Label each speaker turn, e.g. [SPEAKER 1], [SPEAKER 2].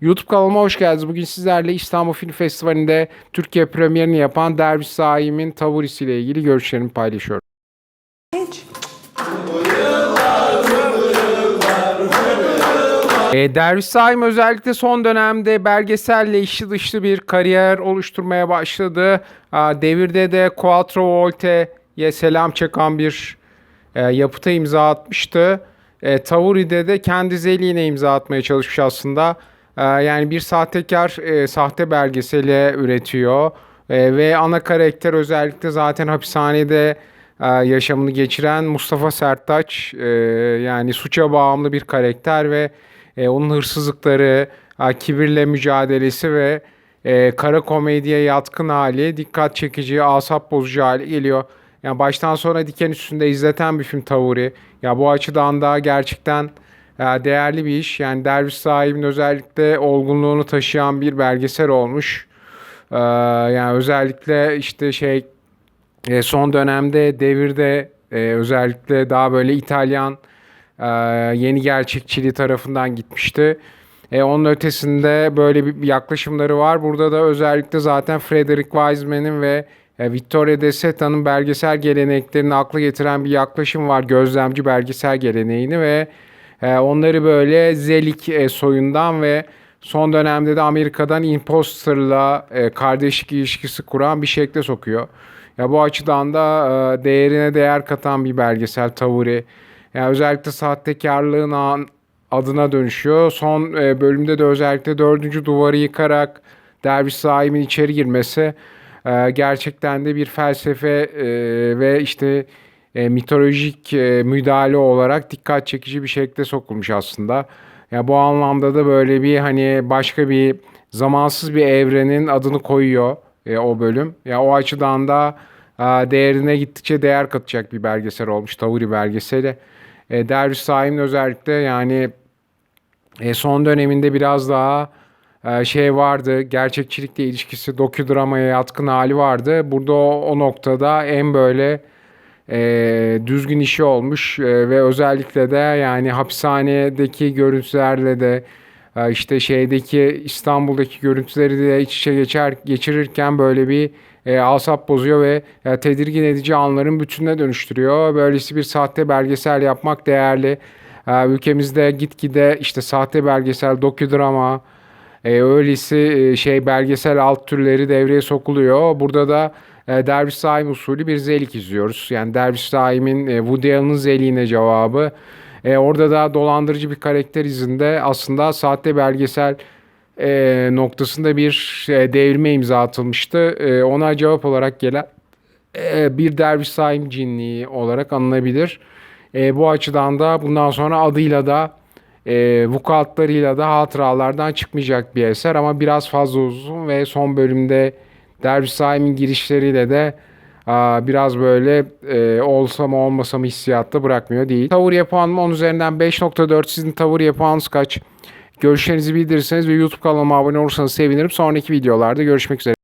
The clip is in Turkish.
[SPEAKER 1] YouTube kanalıma hoş geldiniz. Bugün sizlerle İstanbul Film Festivali'nde Türkiye premierini yapan Derviş Saim'in tavırisiyle ilgili görüşlerimi paylaşıyorum. E, Derviş Saim özellikle son dönemde belgeselle içli dışlı bir kariyer oluşturmaya başladı. Aa, devirde de Quattro Volte'ye selam çakan bir e, yapıta imza atmıştı. E, Tavuri'de de kendi zeliğine imza atmaya çalışmış aslında. E, yani bir sahtekar e, sahte belgeseli üretiyor. E, ve ana karakter özellikle zaten hapishanede e, yaşamını geçiren Mustafa Serttaç. E, yani suça bağımlı bir karakter ve e, onun hırsızlıkları, e, kibirle mücadelesi ve e, kara komediye yatkın hali dikkat çekici, asap bozucu hale geliyor. Yani baştan sona diken üstünde izleten bir film Tavuri. Ya bu açıdan da gerçekten değerli bir iş. Yani Derviş sahibinin özellikle olgunluğunu taşıyan bir belgesel olmuş. E, yani özellikle işte şey e, son dönemde devirde e, özellikle daha böyle İtalyan e, yeni gerçekçiliği tarafından gitmişti. E, onun ötesinde böyle bir yaklaşımları var. Burada da özellikle zaten Frederick Wiseman'in ve e, Vittorio De Seta'nın belgesel geleneklerini akla getiren bir yaklaşım var. Gözlemci belgesel geleneğini ve onları böyle Zelik e, soyundan ve son dönemde de Amerika'dan Imposter'la e, kardeşlik ilişkisi kuran bir şekle sokuyor. Ya bu açıdan da e, değerine değer katan bir belgesel Tavuri. Yani özellikle sahtekarlığın adına dönüşüyor. Son bölümde de özellikle dördüncü duvarı yıkarak derviş sahibinin içeri girmesi gerçekten de bir felsefe ve işte e, mitolojik e, müdahale olarak dikkat çekici bir şekilde sokulmuş aslında. Ya bu anlamda da böyle bir hani başka bir zamansız bir evrenin adını koyuyor e, o bölüm. Ya o açıdan da e, değerine gittikçe değer katacak bir belgesel olmuş. Tavuri belgeseli. E, Derviş Saim'in özellikle yani e, son döneminde biraz daha e, şey vardı. Gerçekçilikle ilişkisi, doküdramaya yatkın hali vardı. Burada o, o noktada en böyle e, düzgün işi olmuş E, ve özellikle de yani hapishanedeki görüntülerle de e, işte şeydeki İstanbul'daki görüntüleri de iç içe geçer geçirirken böyle bir e, asap bozuyor ve e, tedirgin edici anların bütününe dönüştürüyor. Böylesi bir sahte belgesel yapmak değerli. E, ülkemizde gitgide işte sahte belgesel, doküdrama, e, öylesi e, şey belgesel alt türleri devreye sokuluyor. Burada da e, Derviş Saim usulü bir zelik izliyoruz. Yani Derviş Saim'in e, Woody Allen'ın zeliğine cevabı. E, orada da dolandırıcı bir karakter izinde aslında sahte belgesel e, noktasında bir e, devrime imza atılmıştı. E, ona cevap olarak gelen bir Derviş Saim cinliği olarak anılabilir. Bu açıdan da bundan sonra adıyla da e, vukuatlarıyla da hatıralardan çıkmayacak bir eser ama biraz fazla uzun ve son bölümde Derviş Saim'in girişleriyle de biraz böyle e, olsa mı olmasa mı hissiyatta bırakmıyor değil. Tavır puanım 10 üzerinden 5.4 sizin tavır puanınız kaç? Görüşlerinizi bildirirseniz ve YouTube kanalıma abone olursanız sevinirim. Sonraki videolarda görüşmek üzere.